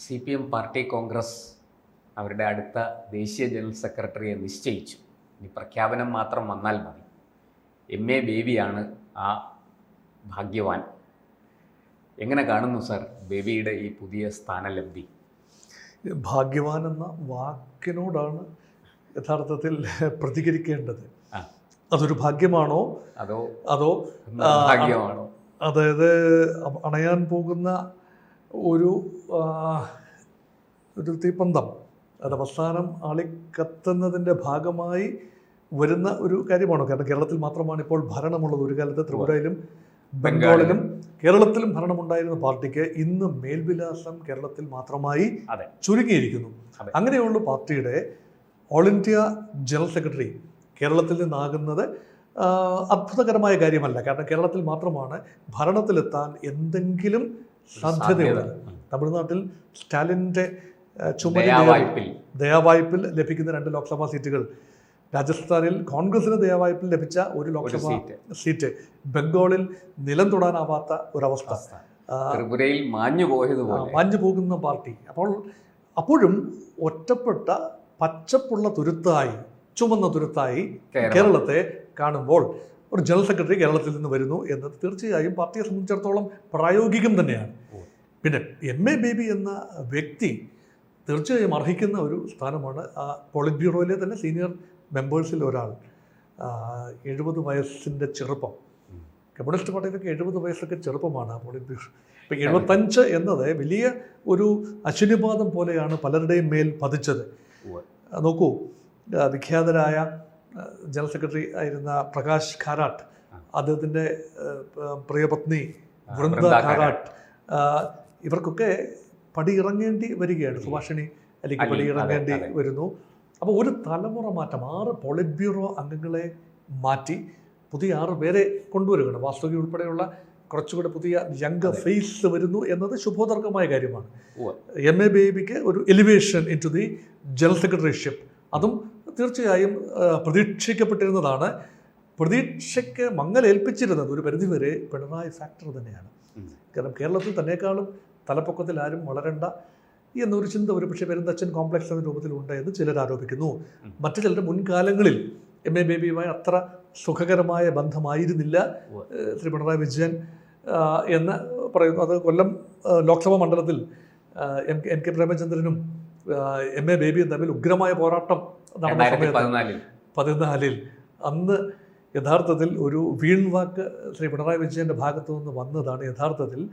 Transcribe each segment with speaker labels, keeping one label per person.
Speaker 1: C P M party Congress അവരുടെ അടുത്ത ദേശീയ ജനറൽ സെക്രട്ടറിയെ നിശ്ചയിച്ചു. ഇനി പ്രഖ്യാപനം മാത്രം വന്നാൽ മതി. എം. എ. ബേബിയാണ് ആ ഭാഗ്യവാൻ. എങ്ങനെ കാണുന്നു സർ ബേബിയുടെ ഈ പുതിയ സ്ഥാനലബ്ധി
Speaker 2: ഭാഗ്യവാൻ എന്ന വാക്കിനോടാണ് യഥാർത്ഥത്തിൽ പ്രതികരിക്കേണ്ടത്. അതൊരു ഭാഗ്യമാണോ?
Speaker 1: അതോ
Speaker 2: അതോ
Speaker 1: ഭാഗ്യമാണോ?
Speaker 2: അതായത് അണയാൻ പോകുന്ന ഒരു ഒരു തീപ്പന്തം അത് അവസാനം ആളിക്കത്തുന്നതിന്റെ ഭാഗമായി വരുന്ന ഒരു കാര്യമാണോ? കാരണം കേരളത്തിൽ മാത്രമാണ് ഇപ്പോൾ ഭരണമുള്ളത്. ഒരു കാലത്ത് ത്രിപുരയിലും ബംഗാളിലും കേരളത്തിലും ഭരണമുണ്ടായിരുന്ന പാർട്ടിക്ക് ഇന്ന് മേൽവിലാസം കേരളത്തിൽ മാത്രമായി
Speaker 1: അതെ.
Speaker 2: ചുരുങ്ങിയിരിക്കുന്നു. അങ്ങനെയുള്ള പാർട്ടിയുടെ ഓൾ ഇന്ത്യ ജനറൽ സെക്രട്ടറി കേരളത്തിൽ നിന്നാകുന്നത് അത്ഭുതകരമായ കാര്യമല്ല. കാരണം കേരളത്തിൽ മാത്രമാണ് ഭരണത്തിലെത്താൻ എന്തെങ്കിലും സാധ്യതയുള്ളത് തമിഴ്നാട്ടിൽ സ്റ്റാലിന്റെ ചുമതല
Speaker 1: ദയാവായ്പിൽ.
Speaker 2: ലഭിക്കുന്ന രണ്ട് ലോക്സഭാ സീറ്റുകൾ. രാജസ്ഥാനിൽ കോൺഗ്രസിന് ദയാവായ്പിൽ ലഭിച്ച ഒരു ലോക്സഭാ
Speaker 1: സീറ്റ്.
Speaker 2: ബംഗാളിൽ നിലം തൊടാനാവാത്ത ഒരവസ്ഥ.
Speaker 1: ത്രിപുരയിൽ മാഞ്ഞു പോയതുപോലെ
Speaker 2: മാഞ്ഞു പോകുന്ന പാർട്ടി. അപ്പോൾ അപ്പോഴും ഒറ്റപ്പെട്ട പച്ചപ്പുള്ള തുരുത്തായി ചുമന്ന തുരുത്തായി കേരളത്തെ കാണുമ്പോൾ ഒരു ജനറൽ സെക്രട്ടറി കേരളത്തിൽ നിന്ന് വരുന്നു എന്നത് തീർച്ചയായും പാർട്ടിയെ സംബന്ധിച്ചിടത്തോളം പ്രായോഗികം തന്നെയാണ്. പിന്നെ എം എ ബേബി എന്ന വ്യക്തി തീർച്ചയായും അർഹിക്കുന്ന ഒരു സ്ഥാനമാണ്. ആ പോളിറ്റ് ബ്യൂറോയിലെ തന്നെ സീനിയർ മെമ്പേഴ്സിൽ ഒരാൾ. എഴുപത് വയസ്സിന്റെ ചെറുപ്പം. കമ്മ്യൂണിസ്റ്റ് പാർട്ടിയിലൊക്കെ എഴുപത് വയസ്സൊക്കെ ചെറുപ്പമാണ് പോളിറ്റ് ബ്യൂറോ ഇപ്പം എഴുപത്തഞ്ച് എന്നത് വലിയ ഒരു അശ്വിനിപാതം പോലെയാണ് പലരുടെയും മേൽ പതിച്ചത്. നോക്കൂ വിഖ്യാതരായ ജനറൽ സെക്രട്ടറി ആയിരുന്ന പ്രകാശ് ഖാരാട്ട്. അദ്ദേഹത്തിന്റെ പ്രിയപത്നി വൃന്ദ ഖാരാട്ട്. ഇവർക്കൊക്കെ പടിയിറങ്ങേണ്ടി വരികയാണ്. സുഭാഷിണി അല്ലെങ്കിൽ
Speaker 1: അലി,
Speaker 2: പടിയിറങ്ങേണ്ടി. വരുന്നു. അപ്പോൾ ഒരു തലമുറ മാറ്റം ആറ് പോളിറ്റ് ബ്യൂറോ അംഗങ്ങളെ മാറ്റി പുതിയ ആറ് പേരെ കൊണ്ടുവരികയാണ്. വാസ്തുവി ഉൾപ്പെടെയുള്ള കുറച്ചുകൂടെ പുതിയ യങ് ഫേസ് വരുന്നു എന്നത് ശുഭോദർക്കമായ കാര്യമാണ്. എം എ ബേബിക്ക് ഒരു elevation in to the general secretaryship അതും തീർച്ചയായും പ്രതീക്ഷിക്കപ്പെട്ടിരുന്നതാണ്. പ്രതീക്ഷയ്ക്ക് മങ്ങലേൽപ്പിച്ചിരുന്നത് ഒരു പരിധിവരെ പിണറായി ഫാക്ടർ തന്നെയാണ്. കാരണം കേരളത്തിൽ തന്നെക്കാളും തലപ്പൊക്കത്തിൽ ആരും വളരണ്ട എന്നൊരു ചിന്ത ഒരു പക്ഷേ പെരുന്തച്ചൻ കോംപ്ലക്സ് എന്ന രൂപത്തിലുണ്ട് എന്ന് ചിലർ ആരോപിക്കുന്നു. മറ്റു ചിലർ മുൻകാലങ്ങളിൽ എം എ ബേബിയുമായി അത്ര സുഖകരമായ ബന്ധമായിരുന്നില്ല. ശ്രീ പിണറായി വിജയൻ എന്ന് പറയുന്നു. അത് കൊല്ലം ലോക്സഭാ മണ്ഡലത്തിൽ എം കെ- എൻ കെ പ്രേമചന്ദ്രനും എം എ ബേബിയും തമ്മിൽ ഉഗ്രമായ പോരാട്ടം നടന്ന സമയത്ത്
Speaker 1: പതിനാലിൽ.
Speaker 2: അന്ന് യഥാർത്ഥത്തിൽ ഒരു വീൺവാക്ക് ശ്രീ പിണറായി വിജയന്റെ ഭാഗത്തു നിന്ന് വന്നതാണ്. യഥാർത്ഥത്തിൽ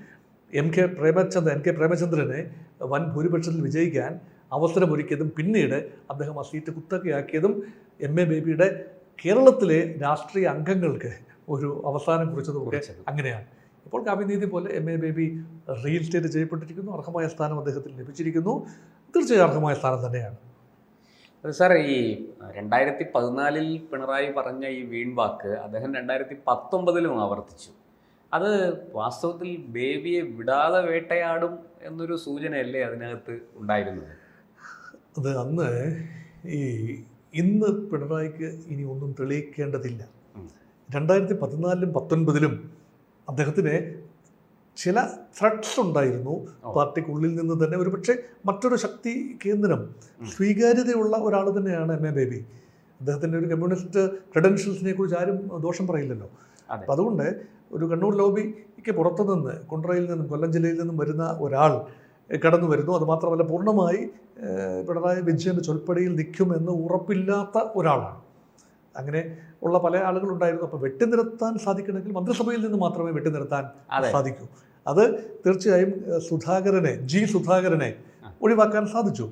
Speaker 2: M K Premachandran N K പ്രേമചന്ദ്രനെ വൻ ഭൂരിപക്ഷത്തിൽ വിജയിക്കാൻ അവസരമൊരുക്കിയതും പിന്നീട് അദ്ദേഹം ആ സീറ്റ് കുത്തകയാക്കിയതും എം എ ബേബിയുടെ കേരളത്തിലെ രാഷ്ട്രീയ അംഗങ്ങൾക്ക് ഒരു അവസാനം കുറിച്ചതുമൊക്കെ
Speaker 1: കുറിച്ചത്.
Speaker 2: അങ്ങനെയാണ്. ഇപ്പോൾ കാവ്യനീതി പോലെ എം എ ബേബി റീഇൻസ്റ്റേറ്റ് ചെയ്യപ്പെട്ടിരിക്കുന്നു. അർഹമായ സ്ഥാനം അദ്ദേഹത്തിന് ലഭിച്ചിരിക്കുന്നു. തീർച്ചയായും അർഹമായ സ്ഥാനം തന്നെയാണ്.
Speaker 1: സാർ ഈ രണ്ടായിരത്തി പതിനാലിൽ പിണറായി പറഞ്ഞ ഈ വീൺവാക്ക് അദ്ദേഹം രണ്ടായിരത്തി പത്തൊമ്പതിലും ആവർത്തിച്ചു. അത് വാസ്തവത്തിൽ ബേബിയെ വിടാതെ വേട്ടയാടും എന്നൊരു സൂചനയല്ലേ അതിനകത്ത് ഉണ്ടായിരുന്നത്
Speaker 2: അത് അന്ന് ഈ ഇന്ന് പിണറായിക്ക് ഇനി ഒന്നും തെളിയിക്കേണ്ടതില്ല. രണ്ടായിരത്തി പതിനാലിലും പത്തൊൻപതിലും അദ്ദേഹത്തിന് ചില ത്രെഡ്സ് ഉണ്ടായിരുന്നു. പാർട്ടിക്കുള്ളിൽ നിന്ന് തന്നെ ഒരുപക്ഷെ മറ്റൊരു ശക്തി കേന്ദ്രം സ്വീകാര്യതയുള്ള ഒരാൾ തന്നെയാണ് എം എ ബേബി അദ്ദേഹത്തിന്റെ ഒരു കമ്മ്യൂണിസ്റ്റ് ക്രെഡൻഷ്യൽസിനെ കുറിച്ച് ആരും ദോഷം പറയില്ലല്ലോ. അപ്പം അതുകൊണ്ട് ഒരു കണ്ണൂർ ലോബിക്ക് പുറത്തു നിന്ന് കുണ്ട്രയിൽ നിന്നും കൊല്ലം ജില്ലയിൽ നിന്നും വരുന്ന ഒരാൾ കടന്നു വരുന്നു. അതുമാത്രമല്ല പൂർണമായി പിണറായി വിജയന്റെ ചൊൽപ്പടിയിൽ നിൽക്കുമെന്ന് ഉറപ്പില്ലാത്ത ഒരാളാണ്. അങ്ങനെ ഉള്ള പല ആളുകളുണ്ടായിരുന്നു. അപ്പോൾ വെട്ടിനിർത്താൻ സാധിക്കണമെങ്കിൽ മന്ത്രിസഭയിൽ നിന്ന് മാത്രമേ വെട്ടിനിർത്താൻ
Speaker 1: നിർത്താൻ
Speaker 2: സാധിക്കൂ. അത് തീർച്ചയായും സുധാകരനെ ജി. സുധാകരനെ ഒഴിവാക്കാൻ സാധിച്ചു.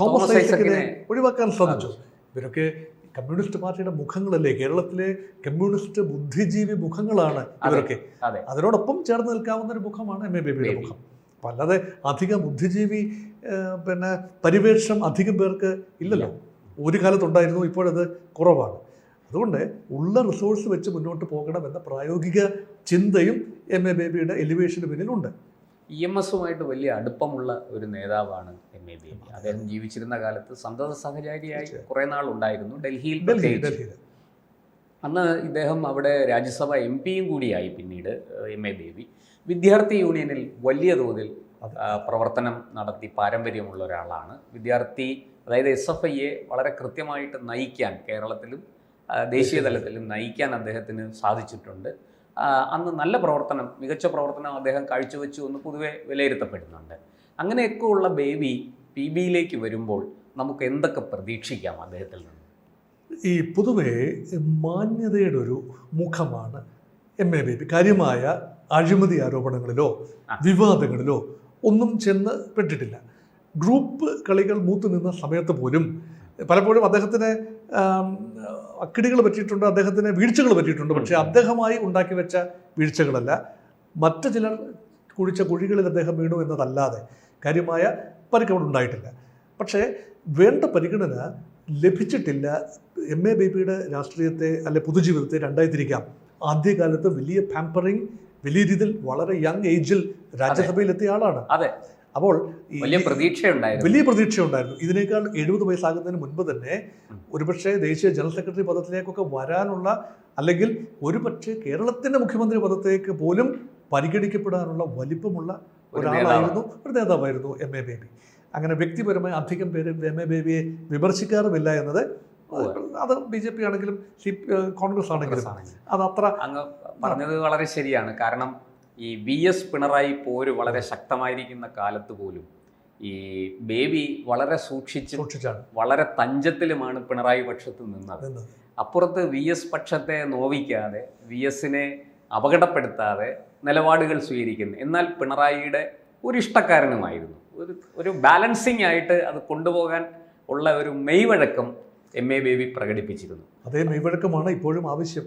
Speaker 2: തോമസ് ഐസക്കിനെ ഒഴിവാക്കാൻ സാധിച്ചു. ഇവരൊക്കെ കമ്മ്യൂണിസ്റ്റ് പാർട്ടിയുടെ മുഖങ്ങളല്ലേ? കേരളത്തിലെ കമ്മ്യൂണിസ്റ്റ് ബുദ്ധിജീവി മുഖങ്ങളാണ് ഇവരൊക്കെ.
Speaker 1: അതെ.
Speaker 2: അതിനോടൊപ്പം ചേർന്ന് നിൽക്കാവുന്ന ഒരു മുഖമാണ് എം എ ബേബിയുടെ
Speaker 1: ബേബി.
Speaker 2: മുഖം. അപ്പം അല്ലാതെ അധികം ബുദ്ധിജീവി പിന്നെ പരിവേഷം അധികം പേർക്ക് ഇല്ലല്ലോ. ഒരു കാലത്തുണ്ടായിരുന്നു ഇപ്പോഴത് കുറവാണ്. അതുകൊണ്ട് ഉള്ള റിസോഴ്സ് വെച്ച് മുന്നോട്ട് പോകണം എന്ന പ്രായോഗിക ചിന്തയും എം എ ബേബിയുടെ എലിവേഷന് പിന്നിലുണ്ട്.
Speaker 1: ഇ എം എസുമായിട്ട് വലിയ അടുപ്പമുള്ള ഒരു നേതാവാണ് എം എ ബേബി അദ്ദേഹം ജീവിച്ചിരുന്ന കാലത്ത് സന്തത സഹചാരിയായി കുറെ നാൾ ഉണ്ടായിരുന്നു ഡൽഹിയിൽ അന്ന് ഇദ്ദേഹം അവിടെ രാജ്യസഭ എം പിയും കൂടിയായി പിന്നീട് എം എ ബേബി വിദ്യാർത്ഥി യൂണിയനിൽ വലിയ തോതിൽ പ്രവർത്തനം നടത്തി പാരമ്പര്യമുള്ള ഒരാളാണ്. വിദ്യാർത്ഥി അതായത് എസ് എഫ് ഐയെ വളരെ കൃത്യമായിട്ട് നയിക്കാൻ കേരളത്തിലും ദേശീയ തലത്തിലും നയിക്കാൻ അദ്ദേഹത്തിന് സാധിച്ചിട്ടുണ്ട്. അന്ന് നല്ല പ്രവർത്തനം മികച്ച പ്രവർത്തനം അദ്ദേഹം കാഴ്ചവെച്ചു എന്ന് പൊതുവെ വിലയിരുത്തപ്പെടുന്നുണ്ട്. അങ്ങനെയൊക്കെ ഉള്ള ബേബി പി ബിയിലേക്ക് വരുമ്പോൾ നമുക്ക് എന്തൊക്കെ പ്രതീക്ഷിക്കാം അദ്ദേഹത്തിൽ നിന്ന്?
Speaker 2: ഈ പൊതുവെ മാന്യതയുടെ ഒരു മുഖമാണ് എം എ ബേബി കാര്യമായ അഴിമതി ആരോപണങ്ങളിലോ വിവാദങ്ങളിലോ ഒന്നും ചെന്ന് പെട്ടിട്ടില്ല. ഗ്രൂപ്പ് കളികൾ മൂത്തു നിന്ന സമയത്ത് പോലും പലപ്പോഴും അദ്ദേഹത്തിന് അക്കിടികൾ പറ്റിയിട്ടുണ്ട് അദ്ദേഹത്തിന് വീഴ്ചകൾ പറ്റിയിട്ടുണ്ട്. പക്ഷേ അദ്ദേഹമായി ഉണ്ടാക്കി വെച്ച വീഴ്ചകളല്ല. മറ്റു ചിലർ കുഴിച്ച കുഴികളിൽ അദ്ദേഹം വീണു എന്നതല്ലാതെ കാര്യമായ പരിക്ക് അവിടെ ഉണ്ടായിട്ടില്ല. പക്ഷേ വേണ്ട പരിഗണന ലഭിച്ചിട്ടില്ല. എം എ ബേബിയുടെ രാഷ്ട്രീയത്തെ അല്ലെ പൊതുജീവിതത്തെ രണ്ടായി തിരിക്കാം ആദ്യകാലത്ത് വലിയ പാമ്പറിങ് വലിയ രീതിയിൽ വളരെ യങ് ഏജിൽ രാജ്യസഭയിലെത്തിയ ആളാണ്.
Speaker 1: അതെ.
Speaker 2: അപ്പോൾ
Speaker 1: വലിയ പ്രതീക്ഷയുണ്ടായിരുന്നു.
Speaker 2: വലിയ പ്രതീക്ഷയുണ്ടായിരുന്നു. ഇതിനേക്കാൾ എഴുപത് വയസ്സാകുന്നതിന് മുൻപ് തന്നെ. ഒരുപക്ഷെ ദേശീയ ജനറൽ സെക്രട്ടറി പദത്തിലേക്കൊക്കെ വരാനുള്ള അല്ലെങ്കിൽ ഒരുപക്ഷെ കേരളത്തിന്റെ മുഖ്യമന്ത്രി പദത്തേക്ക് പോലും പരിഗണിക്കപ്പെടാനുള്ള വലിപ്പമുള്ള
Speaker 1: ഒരു
Speaker 2: ഒരാളായിരുന്നു ഒരു നേതാവായിരുന്നു എം എ ബേബി. അങ്ങനെ വ്യക്തിപരമായി അധികം പേര് എം എ ബേബിയെ വിമർശിക്കാറുമില്ല എന്നത് അത് ബി ജെ പി ആണെങ്കിലും കോൺഗ്രസ് ആണെങ്കിലും. അത് അത്ര
Speaker 1: അങ്ങ് പറഞ്ഞത് വളരെ ശരിയാണ്. കാരണം ഈ വി എസ് പിണറായി പോര് വളരെ ശക്തമായിരിക്കുന്ന കാലത്ത് പോലും ഈ ബേബി വളരെ സൂക്ഷിച്ച്
Speaker 2: സൂക്ഷിച്ചാണ്.
Speaker 1: വളരെ തഞ്ചത്തിലുമാണ് പിണറായി പക്ഷത്ത് നിന്നത്. അപ്പുറത്ത് വി എസ് പക്ഷത്തെ നോവിക്കാതെ വി എസിനെ അപകടപ്പെടുത്താതെ നിലപാടുകൾ സ്വീകരിക്കുന്നു. എന്നാൽ പിണറായിയുടെ ഒരു ഇഷ്ടക്കാരനുമായിരുന്നു. ഒരു ഒരു ബാലൻസിങ് ആയിട്ട് അത് കൊണ്ടുപോകാൻ ഉള്ള ഒരു മെയ്വഴക്കം എം എ ബേബി പ്രകടിപ്പിച്ചിരുന്നു.
Speaker 2: അതേ മെയ്വഴക്കമാണ് ഇപ്പോഴും ആവശ്യം.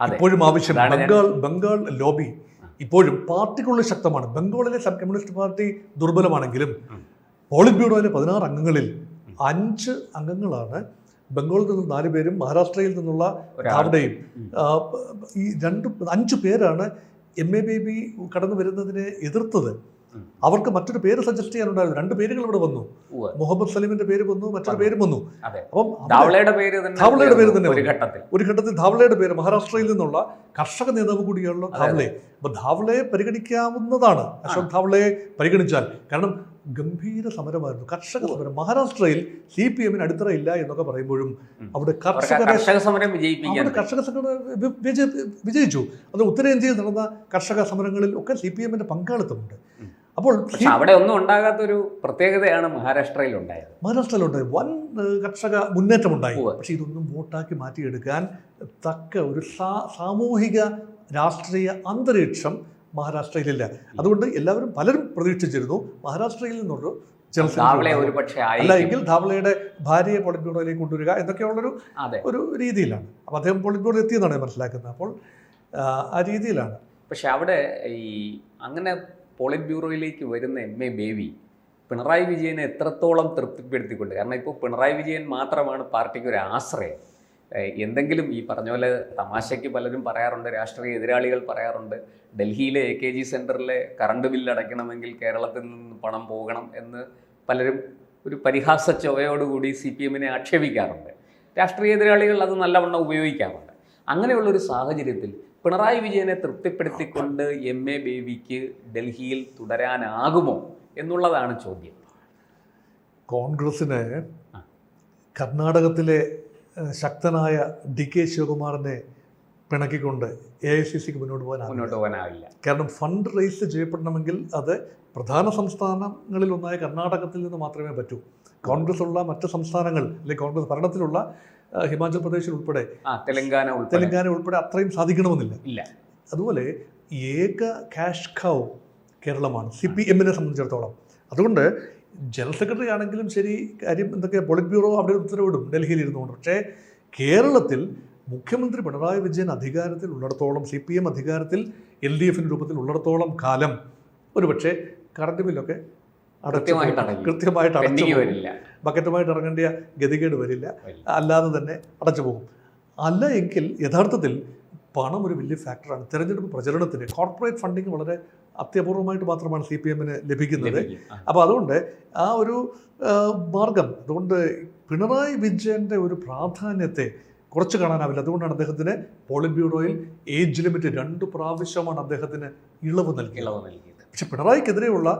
Speaker 2: ഇപ്പോഴും ആവശ്യം. ബംഗാൾ ബംഗാൾ ലോബി ഇപ്പോഴും പാർട്ടിക്കുള്ളിൽ ശക്തമാണ് ബംഗാളിലെ കമ്മ്യൂണിസ്റ്റ് പാർട്ടി ദുർബലമാണെങ്കിലും. പോളിറ്റ് ബ്യൂറോയിലെ പതിനാറ് അംഗങ്ങളിൽ അഞ്ച് അംഗങ്ങളാണ് ബംഗാളിൽ നിന്ന് നാല് പേരും മഹാരാഷ്ട്രയിൽ നിന്നുള്ള. ധാവഡയും ഈ രണ്ട് അഞ്ച് പേരാണ് എം എ ബേബി കടന്നു വരുന്നതിനെ എതിർത്തത്. അവർക്ക് മറ്റൊരു പേര് സജസ്റ്റ് ചെയ്യാനുണ്ടായിരുന്നു. രണ്ട് പേരുകൾ ഇവിടെ വന്നു. മുഹമ്മദ് സലീമിന്റെ പേര് വന്നു മറ്റൊരു. പേരും വന്നു. അപ്പം
Speaker 1: ധാവളയുടെ പേര് തന്നെ ഒരു ഘട്ടത്തിൽ.
Speaker 2: ഒരു ഘട്ടത്തിൽ ധാവളയുടെ പേര് മഹാരാഷ്ട്രയിൽ നിന്നുള്ള കർഷക നേതാവ് കൂടിയാണല്ലോ ധാവളെ. അപ്പൊ ധാവളയെ പരിഗണിക്കാവുന്നതാണ്. അശോക് ധാവളയെ പരിഗണിച്ചാൽ. കാരണം ഗംഭീര സമരമായിരുന്നു. കർഷക സമരം. മഹാരാഷ്ട്രയിൽ സി പി എമ്മിന് അടിത്തറ ഇല്ല എന്നൊക്കെ പറയുമ്പോഴും അവിടെ
Speaker 1: കർഷക സമരം
Speaker 2: അവിടെ കർഷക സംഘടന വിജയിച്ചു. അത് ഉത്തരേന്ത്യയിൽ നടന്ന കർഷക സമരങ്ങളിൽ ഒക്കെ സി പി എമ്മിന്റെ പങ്കാളിത്തമുണ്ട്. അപ്പോൾ
Speaker 1: പക്ഷെ അവിടെ ഒന്നും ഉണ്ടാകാത്തൊരു പ്രത്യേകതയാണ് മഹാരാഷ്ട്രയിൽ ഉണ്ടായത്
Speaker 2: മഹാരാഷ്ട്രയിലുണ്ടായി. വൻ കർഷക മുന്നേറ്റം
Speaker 1: ഉണ്ടായി
Speaker 2: പക്ഷെ ഇതൊന്നും വോട്ടാക്കി മാറ്റിയെടുക്കാൻ തക്ക ഒരു സാമൂഹിക രാഷ്ട്രീയ അന്തരീക്ഷം മഹാരാഷ്ട്രയിലില്ല. അതുകൊണ്ട് എല്ലാവരും പലരും പ്രതീക്ഷിച്ചിരുന്നു മഹാരാഷ്ട്രയിൽ നിന്നൊരു.
Speaker 1: ഒരു
Speaker 2: അല്ല എങ്കിൽ ധാവളയുടെ ഭാര്യയെ പോളിറ്റ് ബ്യൂറോയിലേക്ക് കൊണ്ടുവരിക എന്നൊക്കെയുള്ളൊരു ഒരു രീതിയിലാണ്. അപ്പോൾ അദ്ദേഹം പോളിറ്റ് ബ്യൂറോയിൽ എത്തിയെന്നാണ് മനസ്സിലാക്കുന്നത്. അപ്പോൾ ആ രീതിയിലാണ്.
Speaker 1: പക്ഷെ അവിടെ ഈ അങ്ങനെ പോളിറ്റ് ബ്യൂറോയിലേക്ക് വരുന്ന എം എ ബേബി പിണറായി വിജയനെ എത്രത്തോളം തൃപ്തിപ്പെടുത്തിക്കൊണ്ട് കാരണം ഇപ്പോൾ പിണറായി വിജയൻ മാത്രമാണ് പാർട്ടിക്ക് ഒരു ആശ്രയം. എന്തെങ്കിലും ഈ പറഞ്ഞ പോലെ തമാശയ്ക്ക് പലരും പറയാറുണ്ട് രാഷ്ട്രീയ എതിരാളികൾ പറയാറുണ്ട് ഡൽഹിയിലെ എ കെ ജി സെന്ററിലെ കറണ്ട് ബില്ല് അടയ്ക്കണമെങ്കിൽ കേരളത്തിൽ നിന്ന് പണം പോകണം എന്ന് പലരും ഒരു പരിഹാസ ചൊവയോടുകൂടി സി പി എമ്മിനെ ആക്ഷേപിക്കാറുണ്ട്. രാഷ്ട്രീയ എതിരാളികൾ അത് നല്ലവണ്ണം ഉപയോഗിക്കാറുണ്ട്. അങ്ങനെയുള്ളൊരു സാഹചര്യത്തിൽ പിണറായി വിജയനെ തൃപ്തിപ്പെടുത്തിക്കൊണ്ട് എം എ ബേബിക്ക് ഡൽഹിയിൽ തുടരാനാകുമോ എന്നുള്ളതാണ് ചോദ്യം. കോൺഗ്രസിന്
Speaker 2: കർണാടകത്തിലെ ശക്തനായ ഡി കെ ശിവകുമാറിനെ പിണക്കിക്കൊണ്ട് എ ഐ സി സിക്ക് മുന്നോട്ട് പോകാൻ
Speaker 1: മുന്നോട്ട് പോകാനാവില്ല.
Speaker 2: കാരണം ഫണ്ട് റേസ് ചെയ്യപ്പെടണമെങ്കിൽ അത് പ്രധാന സംസ്ഥാനങ്ങളിൽ ഒന്നായ കർണാടകത്തിൽ നിന്ന് മാത്രമേ പറ്റൂ. കോൺഗ്രസ് ഉള്ള മറ്റ് സംസ്ഥാനങ്ങൾ അല്ലെങ്കിൽ കോൺഗ്രസ് ഭരണത്തിലുള്ള ഹിമാചൽ പ്രദേശിൽ ഉൾപ്പെടെ
Speaker 1: തെലങ്കാന
Speaker 2: തെലങ്കാന ഉൾപ്പെടെ അത്രയും സാധിക്കണമെന്നില്ല.
Speaker 1: ഇല്ല.
Speaker 2: അതുപോലെ ഏക ക്യാഷ് ഖൗ കേരളമാണ് സി പി എമ്മിനെ സംബന്ധിച്ചിടത്തോളം. അതുകൊണ്ട് ജനറൽ സെക്രട്ടറി ആണെങ്കിലും ശരി കാര്യം എന്തൊക്കെ പോളിറ്റ് ബ്യൂറോ അവിടെ ഉത്തരവിടും ഡൽഹിയിൽ ഇരുന്നുകൊണ്ട്. പക്ഷേ കേരളത്തിൽ മുഖ്യമന്ത്രി പിണറായി വിജയൻ അധികാരത്തിൽ ഉള്ളിടത്തോളം സി പി എം അധികാരത്തിൽ എൽ ഡി എഫിന്റെ രൂപത്തിൽ ഉള്ളിടത്തോളം കാലം ഒരുപക്ഷെ കറണ്ട് ബില്ലൊക്കെ
Speaker 1: കൃത്യമായിട്ട്
Speaker 2: അടച്ചു
Speaker 1: വരില്ല.
Speaker 2: ബക്കറ്റുമായിട്ട് ഇറങ്ങേണ്ട ഗതികേട് വരില്ല. അല്ലാതെ തന്നെ അടച്ചു പോകും അല്ല എങ്കിൽ യഥാർത്ഥത്തിൽ പണം ഒരു വലിയ ഫാക്ടറാണ് തെരഞ്ഞെടുപ്പ് പ്രചരണത്തിന് കോർപ്പറേറ്റ് ഫണ്ടിങ് വളരെ അത്യപൂർവമായിട്ട് മാത്രമാണ് സി പി എമ്മിന് ലഭിക്കുന്നത്.
Speaker 1: ലഭിക്കും.
Speaker 2: അപ്പോൾ അതുകൊണ്ട് ആ ഒരു മാർഗം അതുകൊണ്ട് പിണറായി വിജയന്റെ ഒരു പ്രാധാന്യത്തെ കുറച്ച് കാണാനാവില്ല. അതുകൊണ്ടാണ് അദ്ദേഹത്തിന് പോളിറ്റ് ബ്യൂറോയിൽ ഏജ് ലിമിറ്റ് രണ്ട് പ്രാവശ്യമാണ് അദ്ദേഹത്തിന് ഇളവ് നൽകി
Speaker 1: ഇളവ് നൽകിയത്.
Speaker 2: പക്ഷെ പിണറായിക്കെതിരെയുള്ള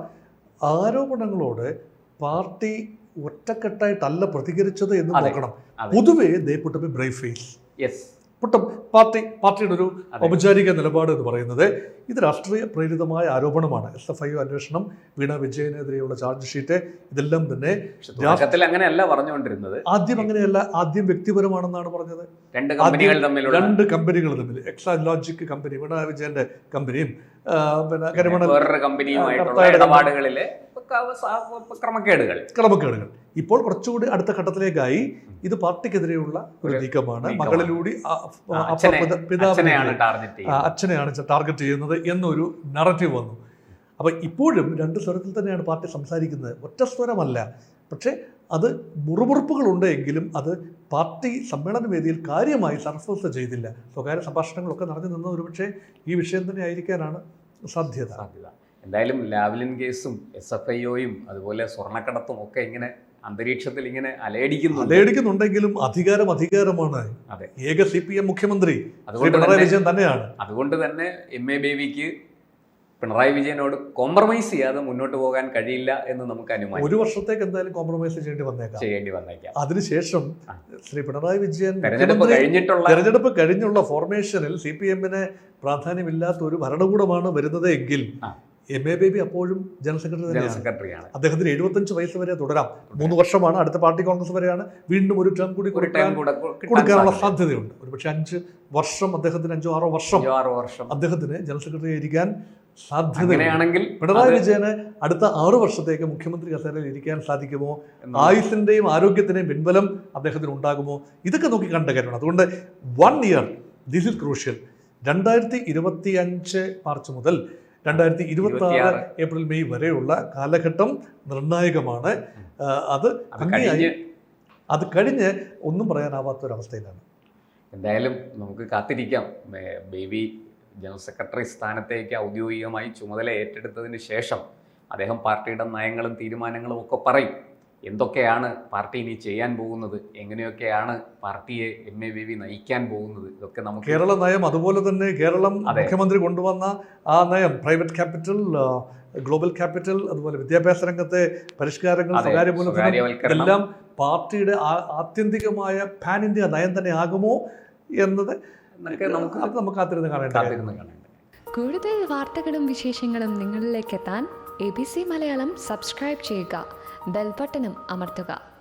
Speaker 2: ആരോപണങ്ങളോട് പാർട്ടി ഒറ്റക്കെട്ടായിട്ടല്ല പ്രതികരിച്ചത് എന്ന്. നോക്കണം. പൊതുവേ they put up brave face
Speaker 1: yes
Speaker 2: പുട്ടം party പാർട്ടിയുടെ ഒരു. ഔപചാരിക നിലപാട് എന്ന് പറയുന്നത് ഇത് രാഷ്ട്രീയ പ്രേരിതമായ ആരോപണമാണ്. എസ് എഫ് ഐ അന്വേഷണം വീണ വിജയനെതിരെയുള്ള ചാർജ് ഷീറ്റ് ഇതെല്ലാം തന്നെ
Speaker 1: അങ്ങനെയല്ല പറഞ്ഞുകൊണ്ടിരുന്നത്.
Speaker 2: ആദ്യം അങ്ങനെയല്ല ആദ്യം വ്യക്തിപരമാണെന്നാണ് പറഞ്ഞത്.
Speaker 1: രണ്ട് കമ്പനികൾ തമ്മിലുള്ള
Speaker 2: രണ്ട് കമ്പനികൾ തമ്മിൽ എക്സാ ലോജിക് കമ്പനി വീണ വിജയന്റെ കമ്പനിയും പിന്നെ കരിമണൽ
Speaker 1: കമ്പനിയുമായിട്ടുള്ള ഇടപാടുകളിലെ ക്രമക്കേടുകൾ.
Speaker 2: ക്രമക്കേടുകൾ. ഇപ്പോൾ കുറച്ചുകൂടി അടുത്ത ഘട്ടത്തിലേക്കായി ഇത് പാർട്ടിക്കെതിരെയുള്ള ഒരു നീക്കമാണ്. മകളിലൂടെ ആ,
Speaker 1: ആ,
Speaker 2: അപ്പ-
Speaker 1: അച്ഛനെ-
Speaker 2: പിത- പിതാവിനെതിരെ
Speaker 1: അച്ഛനെയാണ് ടാർഗറ്റ് ചെയ്യുന്നത്.
Speaker 2: അച്ഛനെയാണ് ടാർഗറ്റ് ചെയ്യുന്നത് എന്നൊരു നറേറ്റീവ് വന്നു. അപ്പോൾ ഇപ്പോഴും രണ്ട് സ്വരത്തിൽ തന്നെയാണ് പാർട്ടി സംസാരിക്കുന്നത്. ഒറ്റ സ്വരമല്ല. പക്ഷേ അത് മുറുമുറുപ്പുകളുണ്ട് എങ്കിലും അത് പാർട്ടി സമ്മേളന വേദിയിൽ കാര്യമായി സർഫസ് ചെയ്തില്ല. സ്വകാര്യ സംഭാഷണങ്ങളൊക്കെ നടന്നു നിന്ന ഒരുപക്ഷെ ഈ വിഷയം തന്നെ ആയിരിക്കാനാണ് സാധ്യത.
Speaker 1: സാധ്യത. എന്തായാലും ലാവ്ലിൻ കേസും എസ് എഫ് ഐ ഒയും അതുപോലെ സ്വർണക്കടത്തും ഒക്കെ ഇങ്ങനെ അന്തരീക്ഷത്തിൽ ഇങ്ങനെ അലയടിക്കുന്നു
Speaker 2: അലയടിക്കുന്നുണ്ടെങ്കിലും അധികാരം അധികാരമാണ്.
Speaker 1: അതെ.
Speaker 2: ഏക സി പി എം മുഖ്യമന്ത്രി ശ്രീ
Speaker 1: അതുകൊണ്ട്
Speaker 2: പിണറായി വിജയൻ തന്നെയാണ്.
Speaker 1: അതുകൊണ്ട് തന്നെ എം എ ബേബിക്ക് പിണറായി വിജയനോട് കോംപ്രമൈസ് ചെയ്യാതെ മുന്നോട്ട് പോകാൻ കഴിയില്ല എന്ന് നമുക്ക് അനുമാനിക്കാം.
Speaker 2: ഒരു വർഷത്തേക്ക് എന്തായാലും കോംപ്രമൈസ് ചെയ്യേണ്ടി വന്നേക്കാം.
Speaker 1: ചെയ്യേണ്ടി വന്നേക്കാം.
Speaker 2: അതിനുശേഷം ശ്രീ പിണറായി വിജയൻ
Speaker 1: തെരഞ്ഞെടുപ്പ് കഴിഞ്ഞിട്ടുള്ള
Speaker 2: തെരഞ്ഞെടുപ്പ് കഴിഞ്ഞുള്ള ഫോർമേഷനിൽ സി പി എമ്മിന് പ്രാധാന്യമില്ലാത്ത ഒരു ഭരണകൂടമാണ് വരുന്നത് എങ്കിൽ. എം എ ബേബി അപ്പോഴും ജനറൽ സെക്രട്ടറി
Speaker 1: ജനറൽ സെക്രട്ടറിയാണ്
Speaker 2: അദ്ദേഹത്തിന് എഴുപത്തഞ്ച് വയസ്സ് വരെ തുടരാം. മൂന്ന് വർഷമാണ് അടുത്ത പാർട്ടി കോൺഗ്രസ് വരെയാണ്. വീണ്ടും ഒരു ടേം കൂടി കൊടുക്കാനുള്ള സാധ്യതയുണ്ട്. ഒരുപക്ഷെ അഞ്ച് വർഷം അദ്ദേഹത്തിന് അഞ്ചോ ആറോ വർഷം
Speaker 1: ആറോ വർഷം.
Speaker 2: അദ്ദേഹത്തിന് ജനറൽ സെക്രട്ടറി ആയിരിക്കാൻ
Speaker 1: സാധ്യതയാണെങ്കിൽ
Speaker 2: പിണറായി വിജയന് അടുത്ത ആറു വർഷത്തേക്ക് മുഖ്യമന്ത്രി കസേരയിൽ ഇരിക്കാൻ സാധിക്കുമോ? ആയുസിന്റെയും ആരോഗ്യത്തിന്റെയും പിൻബലം അദ്ദേഹത്തിന് ഉണ്ടാകുമോ? ഇതൊക്കെ നോക്കി കണ്ട കാര്യമാണ് അതുകൊണ്ട് one year this is crucial രണ്ടായിരത്തി ഇരുപത്തി അഞ്ച് മാർച്ച് മുതൽ രണ്ടായിരത്തി ഇരുപത്തി ആറ് ഏപ്രിൽ മെയ് വരെയുള്ള കാലഘട്ടം നിർണായകമാണ്. അത് ഭംഗിയായി
Speaker 1: കഴിഞ്ഞ്
Speaker 2: അത് കഴിഞ്ഞ് ഒന്നും പറയാനാവാത്ത ഒരവസ്ഥയിലാണ്
Speaker 1: എന്തായാലും നമുക്ക് കാത്തിരിക്കാം. ബേബി ജനറൽ സെക്രട്ടറി സ്ഥാനത്തേക്ക് ഔദ്യോഗികമായി ചുമതല ഏറ്റെടുത്തതിന് ശേഷം അദ്ദേഹം പാർട്ടിയുടെ നയങ്ങളും തീരുമാനങ്ങളും ഒക്കെ പറയും. എന്തൊക്കെയാണ് പാർട്ടി ഇനി ചെയ്യാൻ പോകുന്നത്? എങ്ങനെയൊക്കെയാണ് പാർട്ടിയെ എം എ വി നയിക്കാൻ പോകുന്നത്? ഇതൊക്കെ നമുക്ക്
Speaker 2: കേരള നയം അതുപോലെ തന്നെ കേരളം മുഖ്യമന്ത്രി കൊണ്ടുവന്ന ആ നയം പ്രൈവറ്റ് ക്യാപിറ്റൽ ഗ്ലോബൽ ക്യാപിറ്റൽ അതുപോലെ വിദ്യാഭ്യാസ രംഗത്തെ പരിഷ്കാരങ്ങൾ
Speaker 1: എല്ലാം
Speaker 2: സ്വകാര്യ മൂലധനം
Speaker 1: സ്വകാര്യവൽക്കരണം.
Speaker 2: പാർട്ടിയുടെ ആ- ആത്യന്തികമായ പാൻ ഇന്ത്യ നയം തന്നെ ആകുമോ എന്നത്
Speaker 1: നമുക്ക്
Speaker 2: അത് നമുക്ക് കാത്തിരുന്ന് കാണേണ്ട
Speaker 1: കാണേണ്ടത്
Speaker 3: കൂടുതൽ വാർത്തകളും വിശേഷങ്ങളും നിങ്ങളിലേക്ക് എത്താൻ A B C Malayalam subscribe ചെയ്യുക. ബെൽബട്ടനും അമർത്തുക